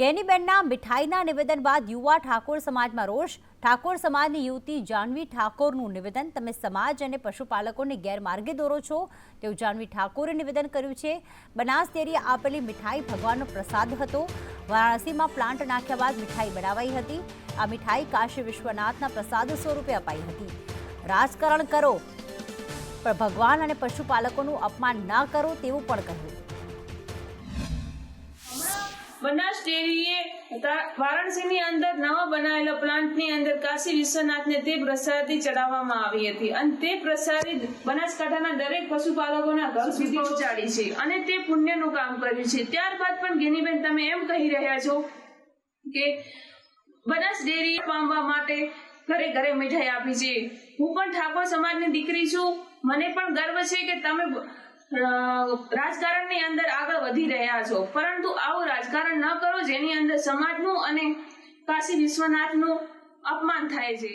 ગેનીબેનના મીઠાઈના નિવેદન બાદ યુવા ઠાકોર સમાજમાં રોષ. ઠાકોર સમાજની યુવતી જાનવી ઠાકોરનું નિવેદન. તમે સમાજ અને પશુપાલકોને ગેરમાર્ગે દોરો છો. તેવું જાનવી ઠાકોરે નિવેદન કર્યું છે. બનાસ ડેરીએ આપેલી મીઠાઈ ભગવાનનો પ્રસાદ હતો. વારાણસીમાં પ્લાન્ટ નાખ્યા બાદ મીઠાઈ બનાવાઈ હતી. આ મીઠાઈ કાશી વિશ્વનાથના પ્રસાદ સ્વરૂપે અપાઈ હતી. રાજકારણ કરો. પણ ભગવાન અને પશુપાલકોનું અપમાન ના કરો તેવું પણ કહ્યું. ડેરીએ વારાણસીની અંદર નવા બનાવેલા પ્લાન્ટની અંદર કાશી વિશ્વનાથને તે પ્રસાદી ચડાવવામાં આવી હતી. અને તે પ્રસાદી બનાસકાંઠાના દરેક પશુપાલકોના ઘર સુધી પહોંચાડી છે. અને તે પુણ્યનું કામ કર્યું છે. ત્યારબાદ પણ ગેનીબેન તમે એમ કહી રહ્યા છો કે બનાસ ડેરી પામવા માટે ઘરે ઘરે મીઠાઈ આપી છે. હું પણ ઠાકોર સમાજની દીકરી છું. મને પણ ગર્વ છે કે તમે રાજકારણની અંદર આગળ વધી રહ્યા છો. પરંતુ આવું રાજકારણ ન કરો જેની અંદર સમાજનું અને કાશી વિશ્વનાથનું અપમાન થાય છે.